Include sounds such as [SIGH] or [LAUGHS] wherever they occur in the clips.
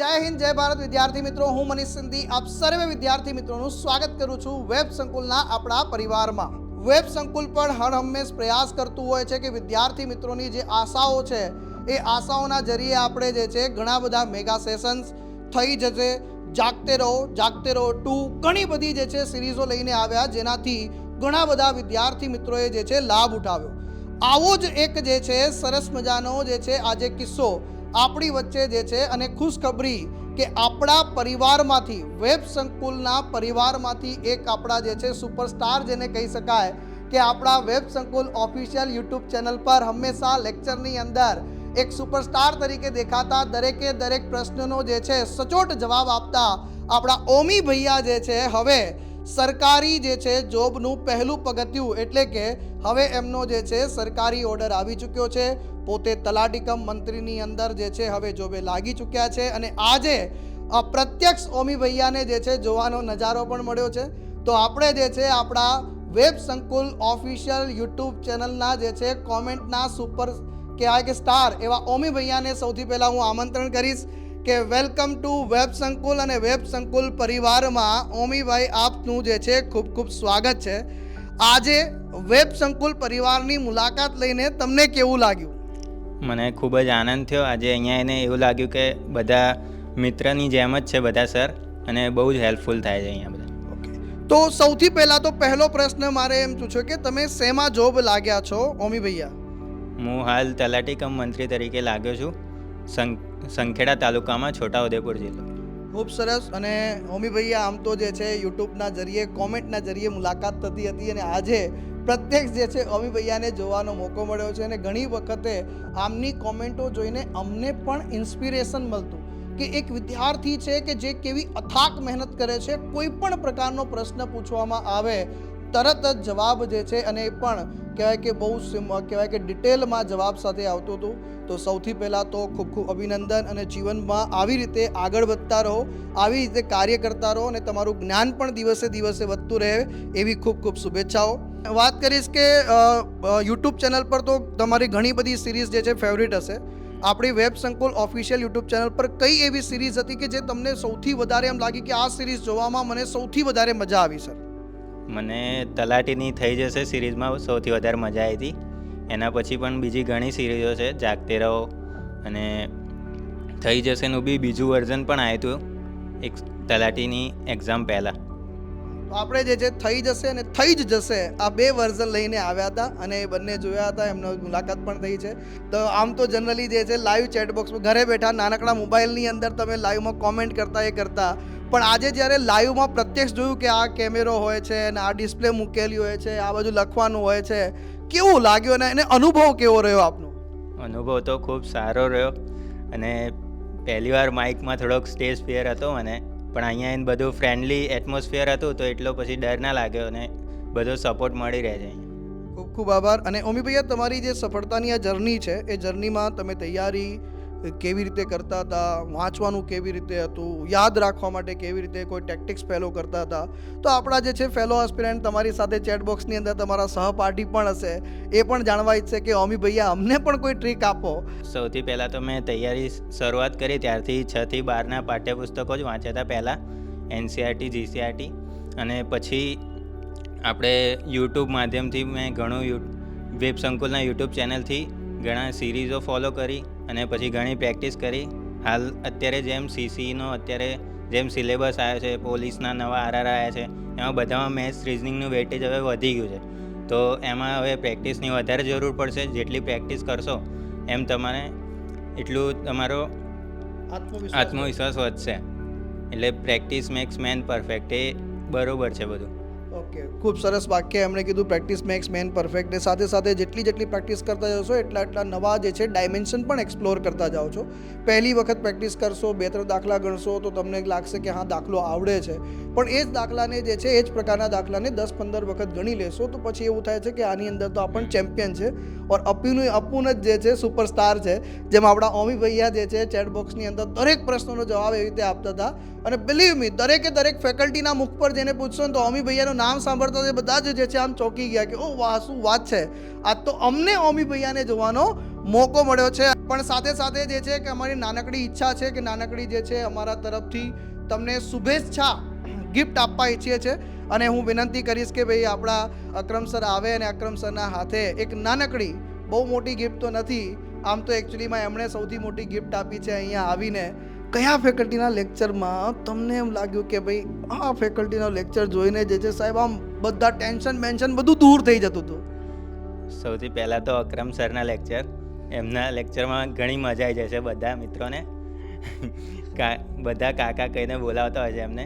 જય હિન્દ, જય ભારત. વિદ્યાર્થી મિત્રો, હું મનીષ સિંધી આપ સર્વે વિદ્યાર્થી મિત્રોનું સ્વાગત કરું છું વેબ સંકુલના આપણા પરિવારમાં. વેબ સંકુલ પણ હર હંમેશ પ્રયાસ કરતું હોય છે કે વિદ્યાર્થી મિત્રોની જે આશાઓ છે, એ આશાઓના જરીએ આપણે જે છે ઘણા બધા મેગા સેશન્સ થઈ જશે. જાગતે રહો જાગતે રહો ટુ ઘણી બધી જે છે સિરીઝો લઈને આવ્યા, જેનાથી ઘણા બધા વિદ્યાર્થી મિત્રોએ જે છે લાભ ઉઠાવ્યો. આવો જ એક જે છે સરસ મજાનો જે છે આજે કિસ્સો આપણી વચ્ચે જે છે અને ખુશખબરી કે આપણા પરિવારમાંથી, વેબ સંકુલના પરિવારમાંથી એક આપણા જે છે સુપરસ્ટાર જેને કહી શકાય કે આપણા web Sankul official YouTube channel પર હંમેશા લેક્ચરની અંદર એક સુપરસ્ટાર તરીકે દેખાતા દરેકે દરેક પ્રશ્નનો જે છે સચોટ જવાબ આપતા આપણા ઓમી ભૈયા જે છે હવે સરકારી જે છે જોબનું પહેલું પગથિયું એટલે કે હવે એમનો જે છે સરકારી ઓર્ડર આવી ચૂક્યો છે. પોતે તલાટીકમ મંત્રીની અંદર જે છે હવે જોબે લાગી ચૂક્યા છે અને આજે અપ્રત્યક્ષ પ્રત્યક્ષ ઓમી ભૈયાને જે છે જોવાનો નજારો પણ મળ્યો છે. તો આપણે જે છે આપણા વેબ સંકુલ ઓફિશિયલ યુટ્યુબ ચેનલના જે છે કોમેન્ટના સુપર કહેવાય કે સ્ટાર એવા ઓમી ભૈયાને સૌથી પહેલાં હું આમંત્રણ કરીશ કે વેલકમ ટુ વેબ સંકુલ અને વેબ સંકુલ પરિવારમાં ઓમીભાઈ આપનું જે છે ખૂબ ખૂબ સ્વાગત છે. આજે વેબ સંકુલ પરિવારની મુલાકાત લઈને તમને કેવું લાગ્યું? મને ખૂબ જ આનંદ થયો. આજે અહીંયા એને એવું લાગ્યું કે બધા મિત્રની જેમ જ છે બધા સર. અને બહુ જ હેલ્પફુલ થાય છે અહીંયા બધા. ઓકે. તો સૌથી પહેલાં તો પહેલો પ્રશ્ન મારે એમ પૂછ્યો કે તમે શેમાં જોબ લાગ્યા છો ઓમી ભૈયા? હું હાલ તલાટી કમ મંત્રી તરીકે લાગ્યો છું સંખેડા તાલુકામાં છોટાઉદેપુર જિલ્લો. ખૂબ સરસ. અને હોમી ભૈયા આમ તો જે છે યુટ્યુબના જરીએ કોમેન્ટના જરીએ મુલાકાત થતી હતી અને આજે પ્રત્યક્ષ જે છે અમી ભૈયાને જોવાનો મોકો મળ્યો છે અને ઘણી વખતે આમની કોમેન્ટો જોઈને અમને પણ ઇન્સ્પિરેશન મળતું કે એક વિદ્યાર્થી છે કે જે કેવી અથાક મહેનત કરે છે, કોઈ પણ પ્રકારનો પ્રશ્ન પૂછવામાં આવે તરત જ જવાબ જે છે અને એ પણ કહેવાય કે બહુ કહેવાય કે ડિટેલમાં જવાબ સાથે આવતું હતું. તો સૌથી પહેલાં તો ખૂબ ખૂબ અભિનંદન અને જીવનમાં આવી રીતે આગળ વધતા રહો, આવી રીતે કાર્ય કરતા રહો અને તમારું જ્ઞાન પણ દિવસે દિવસે વધતું રહે એવી ખૂબ ખૂબ શુભેચ્છાઓ. વાત કરીશ કે યુટ્યુબ ચેનલ પર તો તમારી ઘણી બધી સિરીઝ જે છે ફેવરિટ હશે. આપણી web Sankul official YouTube channel પર કઈ એવી સિરીઝ હતી કે જે તમને સૌથી વધારે એમ લાગી કે આ સિરીઝ જોવામાં મને સૌથી વધારે મજા આવી સર મને તલાટીની થઈ જશે સિરીઝમાં સૌથી વધારે મજા આવી હતી. એના પછી પણ બીજી ઘણી સિરીઝો છે જાગતે રહો અને થઈ જશેનું બી બીજું વર્ઝન પણ આવ્યું હતું, એક તલાટીની એક્ઝામ પહેલાં. તો આપણે જે છે થઈ જશે અને થઈ જ જશે, આ બે વર્ઝન લઈને આવ્યા હતા અને એ બંને જોયા હતા, એમનો મુલાકાત પણ થઈ છે. તો આમ તો જનરલી જે છે લાઈવ ચેટબોક્સમાં ઘરે બેઠા નાનકડા મોબાઈલની અંદર તમે લાઈવમાં કોમેન્ટ કરતા એ કરતા પણ આજે જ્યારે લાઈવમાં પ્રત્યક્ષ જોયું કે આ કેમેરો હોય છે અને આ ડિસ્પ્લે મૂકેલી હોય છે આ બધું લખવાનું હોય છે કેવું લાગ્યું અને એને અનુભવ કેવો રહ્યો આપનો? અનુભવ તો ખૂબ સારો રહ્યો અને પહેલીવાર માઇકમાં થોડોક સ્ટેજ ફિયર હતો મને પણ અહીંયા એને બધું ફ્રેન્ડલી એટમોસ્ફિયર હતું તો એટલો પછી ડર ના લાગ્યો અને બધો સપોર્ટ મળી રહે છે ખૂબ ખૂબ આભાર અને ઓમી ભૈયા તમારી જે સફળતાની આ જર્ની છે એ જર્નીમાં તમે તૈયારી કેવી રીતે કરતા હતા, વાંચવાનું કેવી રીતે હતું, યાદ રાખવા માટે કેવી રીતે કોઈ ટેક્ટિક્સ ફેલો કરતા હતા. તો આપણા જે છે ફેલો એસ્પિરન્ટ તમારી સાથે ચેટબોક્સની અંદર તમારા સહપાઠી પણ હશે. એ પણ જાણવા ઈચ્છે કે ઓમી ભૈયા, અમને પણ કોઈ ટ્રીક આપો. સૌથી પહેલાં તો મેં તૈયારી શરૂઆત કરી, ત્યારથી છથી બારના પાઠ્યપુસ્તકો જ વાંચ્યા હતા પહેલાં એનસીઆરટી જીસીઆરટી અને પછી આપણે યુટ્યુબ માધ્યમથી મેં ઘણું વેબ સંકુલના યુટ્યુબ ચેનલથી ઘણા સિરીઝો ફોલો કરી. અને પછી ઘણી પ્રેક્ટિસ કરી. હાલ અત્યારે જેમ સીસીનો અત્યારે જેમ સિલેબસ આવ્યો છે પોલીસના નવા આરઆર આવ્યા છે એમાં બધામાં મેથ્સ રિઝનિંગનું વેટેજ હવે વધી ગયું છે. તો એમાં હવે પ્રેક્ટિસની વધારે જરૂર પડશે જેટલી પ્રેક્ટિસ કરશો એમ તમારે એટલું તમારો આત્મવિશ્વાસ આત્મવિશ્વાસ વધશે. એટલે પ્રેક્ટિસ મેક્સ મેન પરફેક્ટ એ બરાબર છે બધું. ઓકે ખૂબ સરસ વાક્ય એમણે કીધું પ્રેક્ટિસ મેક્સ મેન પરફેક્ટ એ સાથે સાથે જેટલી જેટલી પ્રેક્ટિસ કરતા જશો એટલા એટલા નવા જે છે ડાયમેન્શન પણ એક્સપ્લોર કરતા જાઓ છો. પહેલી વખત પ્રેક્ટિસ કરશો, બે ત્રણ દાખલા ગણશો, તો તમને લાગશે કે હા, દાખલો આવડે છે. પણ એ જ દાખલાને જે છે, એ જ પ્રકારના દાખલાને દસ પંદર વખત ગણી લેશો, તો પછી એવું થાય છે કે આની અંદર તો આપણ ચેમ્પિયન છે. ઓર અપુનું, અપુન જ જે છે સુપરસ્ટાર છે. જેમ આપણા ઓમી ભૈયા જે છે ચેટબોક્સની અંદર દરેક પ્રશ્નોનો જવાબ એવી રીતે આપતા હતા. અને બિલીવ મી દરેકે દરેક ફેકલ્ટીના મુખ પર જેને પૂછશો ને તો ઓમી ભૈયાનું નામ સાંભળતા તે બધા જ જે છે આમ ચોંકી ગયા કે, ઓ વાહ, શું વાત છે? આ તો અમને ઓમી ભૈયાને જોવાનો મોકો મળ્યો છે. પણ સાથે સાથે જે છે કે અમારી નાનકડી ઈચ્છા છે કે નાનકડી જે છે અમારા તરફથી તમને શુભેચ્છા, ગિફ્ટ આપવા ઈચ્છીએ છીએ અને હું વિનંતી કરીશ કે ભાઈ આપણા અક્રમ સર આવે અને અક્રમ સરના હાથે એક નાનકડી, બહુ મોટી ગિફ્ટ તો નથી, આમ તો એકચ્યુઅલીમાં એમણે સૌથી મોટી ગિફ્ટ આપી છે અહીંયા આવીને. કયા ફેકલ્ટીના લેક્ચરમાં તમને એમ લાગ્યું કે ભાઈ આ ફેકલ્ટીનો લેક્ચર જોઈને જે છે સાહેબ આમ બધા ટેન્શન મેન્શન બધું દૂર થઈ જતું હતું. સૌથી પહેલાં તો અક્રમ સરના લેક્ચર એમના લેક્ચરમાં ઘણી મજા આવી જાય છે બધા મિત્રોને. બધા કાકા કહીને બોલાવતા હોય છે એમને.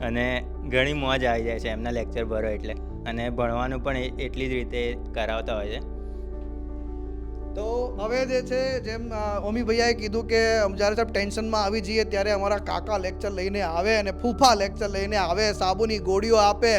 અને ઘણી મોજ આવી જાય છે એમના લેક્ચર ભરો એટલે. અને ભણવાનું પણ એટલી જ રીતે કરાવતા હોય છે. તો હવે જે છે, જેમ ઓમી ભૈયાએ કીધું કે જ્યારે સાહેબ ટેન્શનમાં આવી જઈએ ત્યારે અમારા કાકા લેક્ચર લઈને આવે અને ફૂફા લેક્ચર લઈને આવે, સાબુની ગોળીઓ આપે.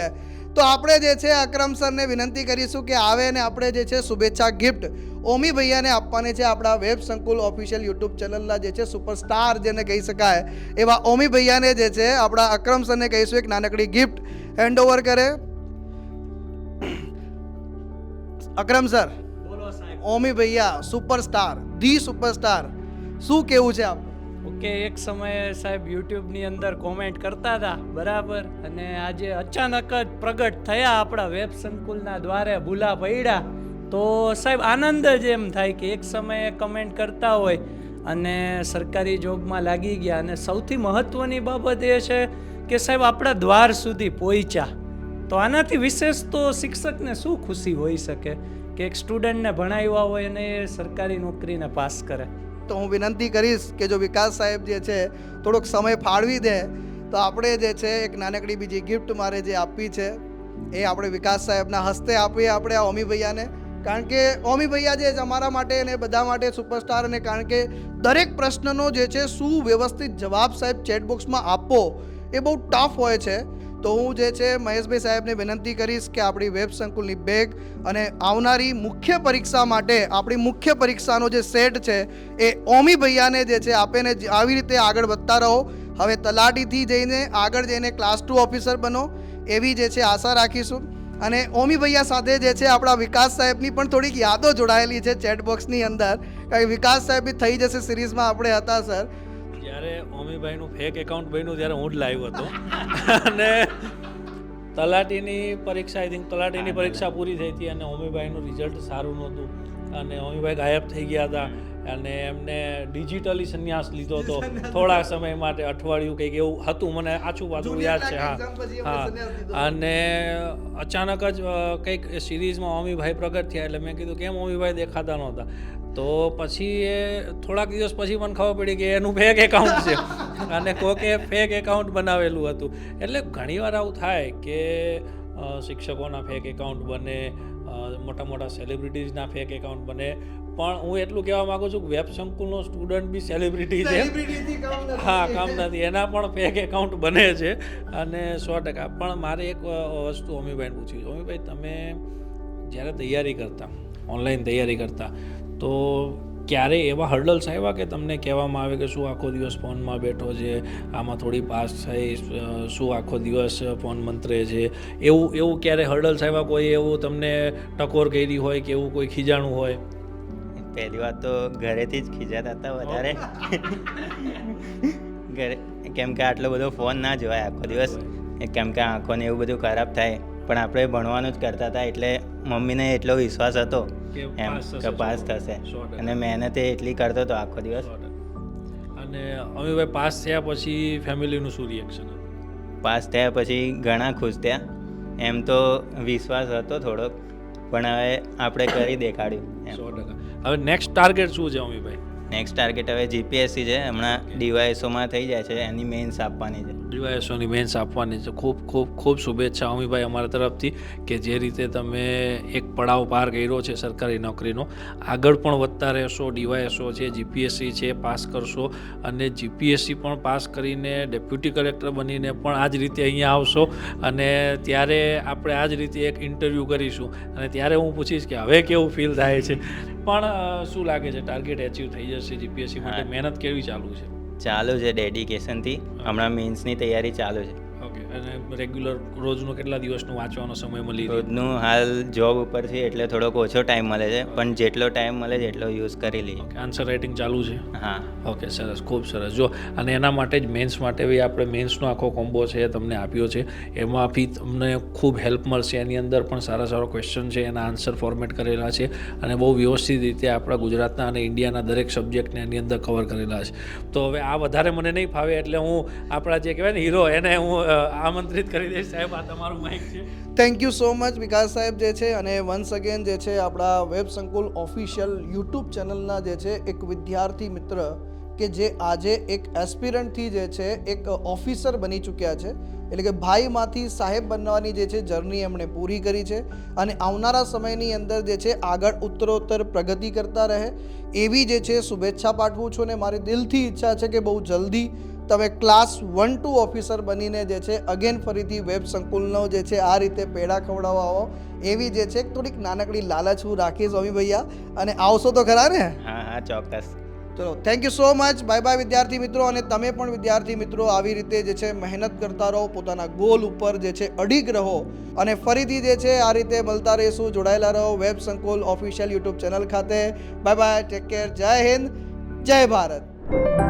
તો આપણે જે છે, અક્રમ સરને વિનંતી કરીશું કે આવે અને આપણે જે છે, શુભેચ્છા ગિફ્ટ ઓમી ભૈયાને આપવાની છે આપણા વેબ સંકુલ ઓફિશિયલ યુટ્યુબ ચેનલના જે છે, સુપરસ્ટાર જેને કહી શકાય, એવા ઓમી ભૈયાને જે છે, આપણા અક્રમ સરને કહીશું એક નાનકડી ગિફ્ટ હેન્ડ ઓવર કરે. અક્રમ સર. ઓમી ભૈયા સુપરસ્ટાર ધી સુપરસ્ટાર શું કેવું છે આપ? ઓકે, એક સમયે સાહેબ યુટ્યુબની અંદર કોમેન્ટ કરતા હતા, બરાબર? અને આજે અચાનક જ પ્રગટ થયા આપણા વેબ સંકુલના દ્વારે ભૂલા પડ્યા. તો સાહેબ આનંદ જ એમ થાય કે એક સમયે કમેન્ટ કરતા હોય અને સરકારી જોબમાં લાગી ગયા. અને સૌથી મહત્ત્વની બાબત એ છે કે સાહેબ આપણા દ્વાર સુધી પહોંચ્યા તો આનાથી વિશેષ તો શિક્ષકને શું ખુશી હોઈ શકે? કે એક સ્ટુડન્ટને ભણાવ્યા હોય અને એ સરકારી નોકરીને પાસ કરે. તો હું વિનંતી કરીશ કે જો વિકાસ સાહેબ જે છે થોડોક સમય ફાળવી દે, તો આપણે જે છે એક નાનકડી બીજી ગિફ્ટ મારે જે આપવી છે, એ આપણે વિકાસ સાહેબના હસ્તે આપીએ આપણે આ ઓમી ભૈયાને. કારણ કે ઓમી ભૈયા જે અમારા માટે અને બધા માટે સુપરસ્ટાર અને કારણ કે દરેક પ્રશ્નનો જે છે સુવ્યવસ્થિત જવાબ સાહેબ ચેટબોક્સમાં આપો, એ બહુ ટફ હોય છે. તો હું જે છે મહેશભાઈ સાહેબને વિનંતી કરીશ કે આપણી વેબ સંકુલની બેગ અને આવનારી મુખ્ય પરીક્ષા માટે આપણી મુખ્ય પરીક્ષાનો જે સેટ છે એ ઓમી ભૈયાને જે છે આપેને આવી રીતે આગળ વધતા રહો. હવે તલાટીથી જઈને આગળ જઈને ક્લાસ ટુ ઓફિસર બનો, એવી જે છે આશા રાખીશું. અને ઓમી ભૈયા સાથે જે છે આપણા વિકાસ સાહેબની પણ થોડીક યાદો જોડાયેલી છે ચેટ બોક્સની અંદર. કારણ કે વિકાસ સાહેબ બી થઈ જશે સિરીઝમાં આપણે હતા સર જ્યારે ઓમીભાઈનું ફેક એકાઉન્ટ બન્યું ત્યારે હું જ લાવ્યો હતો. અને તલાટીની પરીક્ષા આઈ થિંક તલાટીની પરીક્ષા પૂરી થઈ હતી અને ઓમીભાઈનું રિઝલ્ટ સારું નહોતું. અને ઓમીભાઈ ગાયબ થઈ ગયા હતા અને એમને ડિજિટલી સંન્યાસ લીધો હતો. [LAUGHS] થોડા સમય માટે અઠવાડિયું કંઈક એવું હતું. મને આછું પાછું યાદ છે હા. હા. અને અચાનક જ કંઈક સિરીઝમાં ઓમીભાઈ પ્રગટ થયા એટલે મેં કીધું કેમ ઓમીભાઈ દેખાતા નહોતા? તો પછી એ થોડાક દિવસ પછી મને ખબર પડી કે એનું ફેક એકાઉન્ટ છે. [LAUGHS] અને કોકે ફેક એકાઉન્ટ બનાવેલું હતું. એટલે ઘણીવાર આવું થાય કે શિક્ષકોના ફેક એકાઉન્ટ બને મોટા મોટા સેલિબ્રિટીઝના ફેક એકાઉન્ટ બને. પણ હું એટલું કહેવા માગું છું કે વેબ સંકુલનો સ્ટુડન્ટ બી સેલિબ્રિટી છે. હા કામ નથી. એના પણ ફેક એકાઉન્ટ બને છે. અને સો ટકા. પણ મારે એક વસ્તુ અમીભાઈને પૂછ્યું છે. અમીભાઈ તમે જ્યારે તૈયારી કરતા ઓનલાઈન તૈયારી કરતા તો ક્યારે એવા હર્ડલ્સ આવ્યા કે તમને કહેવામાં આવે કે શું આખો દિવસ ફોનમાં બેઠો છે આમાં થોડી પાસ થઈ શું આખો દિવસ ફોન મંત્રે છે? એવું એવું ક્યારે હર્ડલ્સ આવ્યા? કોઈ એવું તમને ટકોર કરી હોય કે એવું કોઈ ખીજાણું હોય? પહેલી વાત તો ઘરેથી જ ખીજાતા હતા વધારે. ઘરે કેમ કે આટલો બધો ફોન ના જોવાય આખો દિવસ. કેમ કે આંખોને એવું બધું ખરાબ થાય. પણ આપણે ભણવાનું જ કરતા હતા એટલે મમ્મીને એટલો વિશ્વાસ હતો. એમ કે પાસ થશે. અને મહેનત એટલી કરતો હતો આખો દિવસ. અને અમીભાઈ પાસ થયા પછી ફેમિલીનું શું રિએક્શન પાસ થયા પછી ઘણા ખુશ થયા. એમ તો વિશ્વાસ હતો થોડોક. પણ હવે આપણે કરી દેખાડ્યું. સો ટકા. હવે નેક્સ્ટ ટાર્ગેટ શું છે અમીભાઈ? નેક્સ્ટ ટાર્ગેટ હવે જીપીએસસી છે. હમણાં ડીવાયએસઓમાં થઈ જાય છે. એની મેઇન્સ આપવાની છે. ડીવાયએસઓની મેન્સ આપવાની છે. ખૂબ ખૂબ ખૂબ શુભેચ્છા અમીભાઈ અમારા તરફથી કે જે રીતે તમે એક પડાવ પાર કર્યો છે સરકારી નોકરીનો. આગળ પણ વધતા રહેશો. ડીવાયએસઓ છે જીપીએસસી છે, પાસ કરશો અને જીપીએસસી પણ પાસ કરીને ડેપ્યુટી કલેક્ટર બનીને પણ આ જ રીતે અહીંયા આવશો અને ત્યારે આપણે આ જ રીતે એક ઇન્ટરવ્યૂ કરીશું. અને ત્યારે હું પૂછીશ કે હવે કેવું ફીલ થાય છે? પણ શું લાગે છે ટાર્ગેટ એચીવ થઈ જશે જીપીએસસી માટે? મહેનત કેવી ચાલુ છે? ચાલુ છે ડેડિકેશનથી હમણાં મેન્સની તૈયારી ચાલુ છે. અને રેગ્યુલર રોજનો કેટલા દિવસનો વાંચવાનો સમય મળી રોજનું હાલ જોબ ઉપર છે એટલે થોડોક ઓછો ટાઈમ મળે છે પણ જેટલો ટાઈમ મળે છે એટલો યુઝ કરી લઈએ. આન્સર રાઇટિંગ ચાલુ છે? હા. ઓકે સરસ ખૂબ સરસ. જો અને એના માટે જ મેન્સ માટે બી આપણે મેન્સનો આખો કોમ્બો છે તમને આપ્યો છે. એમાં બી તમને ખૂબ હેલ્પ મળશે. એની અંદર પણ સારા સારા ક્વેશ્ચન છે એના આન્સર ફોર્મેટ કરેલા છે અને બહુ વ્યવસ્થિત રીતે આપણા ગુજરાતના અને ઇન્ડિયાના દરેક સબ્જેક્ટને એની અંદર કવર કરેલા છે. તો હવે આ વધારે મને નહીં ફાવે એટલે હું આપણા જે કહેવાય ને હીરો એને હું આમંત્રિત કરી દઈશ સાહેબ, આ તમારું માઇક છે. Thank you so much Vikas સાહેબ જે છે અને વન્સ અગેન જે છે આપણા વેબ સંકુલ ઓફિશિયલ યુટ્યુબ ચેનલના જે છે એક વિદ્યાર્થી મિત્ર કે જે આજે એક એસ્પિરન્ટથી જે છે એક ઓફિસર બની ચૂક્યા છે. એટલે કે ભાઈમાંથી સાહેબ બનવાની જે છે જર્ની એમણે પૂરી કરી છે અને આવનારા સમયની અંદર જે છે આગળ ઉત્તરોત્તર પ્રગતિ કરતા રહે. એવી જે છે શુભેચ્છા પાઠવું છું અને મારી દિલથી ઈચ્છા છે કે બહુ જલ્દી તમે ક્લાસ વન ટુ ઓફિસર બનીને જે છે અગેન ફરીથી વેબ સંકુલનો જે છે આ રીતે પેડા ખવડાવવા આવો એવી જે છે થોડીક નાનકડી લાલચ હું રાખીશ સ્વામી ભૈયા. અને આવશો તો ખરા ને? હા હા ચોક્કસ. ચલો thank you so much bye bye વિદ્યાર્થી મિત્રો. અને તમે પણ વિદ્યાર્થી મિત્રો આવી રીતે જે છે મહેનત કરતા રહો પોતાના ગોલ ઉપર જે છે અડીગ રહો. અને ફરીથી જે છે આ રીતે મળતા રહીશું. જોડાયેલા રહો web Sankul official YouTube channel ખાતે. બાય બાય ટેક કેર જય હિન્દ જય ભારત.